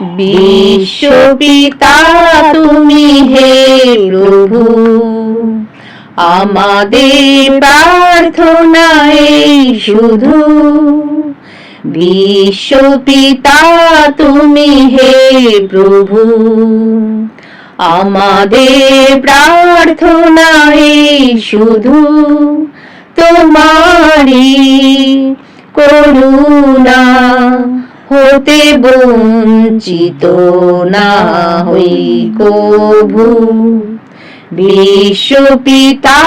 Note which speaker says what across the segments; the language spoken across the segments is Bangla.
Speaker 1: বিশ্বপিতা তুমি হে প্রভু। আমাদের প্রার্থনা এই শুধু। বিশ্বপিতা তুমি হে প্রভু। আমাদের প্রার্থনা এই শুধু। তোমারি করুণা। হতে বঞ্চিত না হই কভু বিশ্বপিতা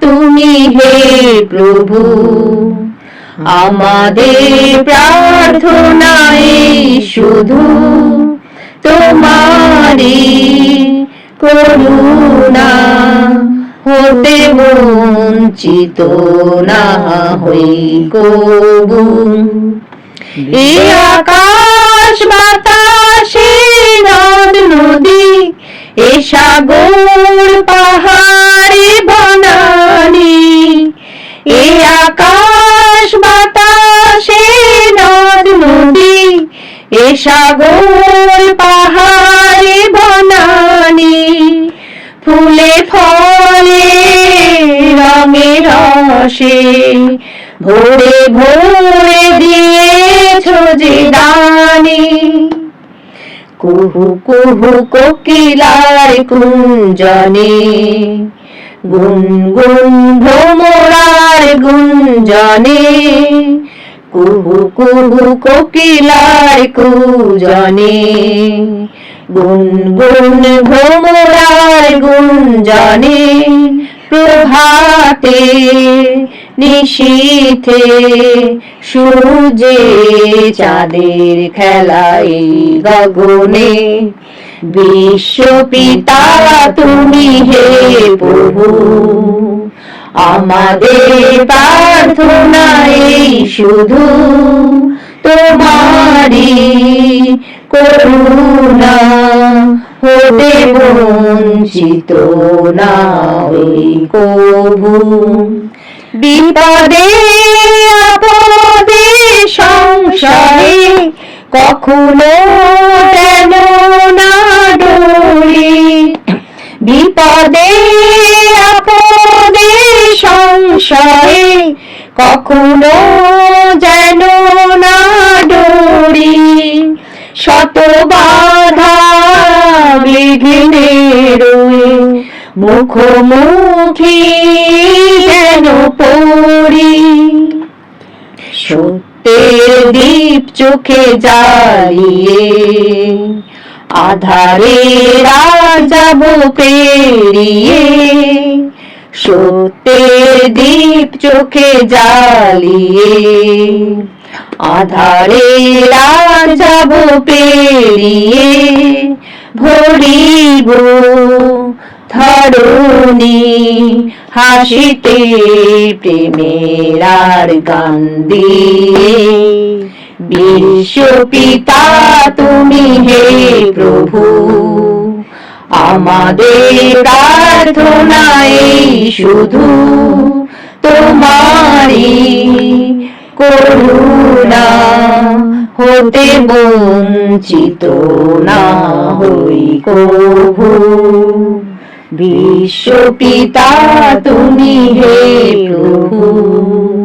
Speaker 1: তুমি হে প্রভু। আমাদের প্রার্থনায় শুধু তোমারি করুণা। হতে বঞ্চিত না হই কবু। আকাশ বাতাসে নদ নদী, এ সাগর পাহাড়ে বনানি। এ আকাশ বাতাসে নদ নদী, এ সাগর পাহাড়ে বনানি। ফুলে ফলে রঙে রসে, ভোরে ভোরে দিয়েছ যে দানি। কুহু কুহু কোকিলার কুঞ্জনে। গুনগুন ভ্রমরার গুঞ্জনে। কুহু কুহু কোকিলার কুজনে গুনগুন ভ্রমরার গুঞ্জনে প্রভাতে। নিশীথে সূর্যে চাঁদের খেলাই গগনে। বিশ্বপিতা, তুমি হে প্রভু, আমাদের প্রার্থনায় শুধু তোমারি করুণা। হতে বঞ্চিত না হই কভু বিপদে আপদে সংসারে কখনো যেন না ডরি। বিপদে আপদে সংশয়ে কখনো যেন মুখোমুখি যেন পড়ি। সত্যের দীপ চোখে জ্বালিয়ে আধারে যাব পেরিয়ে সত্যের দীপ চোখে জ্বালিয়ে আধারে যাব পেরিয়ে ভরিব ধরণী হাসিতে প্রেমের আর দিয়ে। বিশ্বপিতা তুমি হে প্রভু, আমাদের প্রার্থনায় শুধু তোমারি করুণা। হতে বঞ্চিত না হই কভু বিশ্বপিতা তুমি হে প্রভু।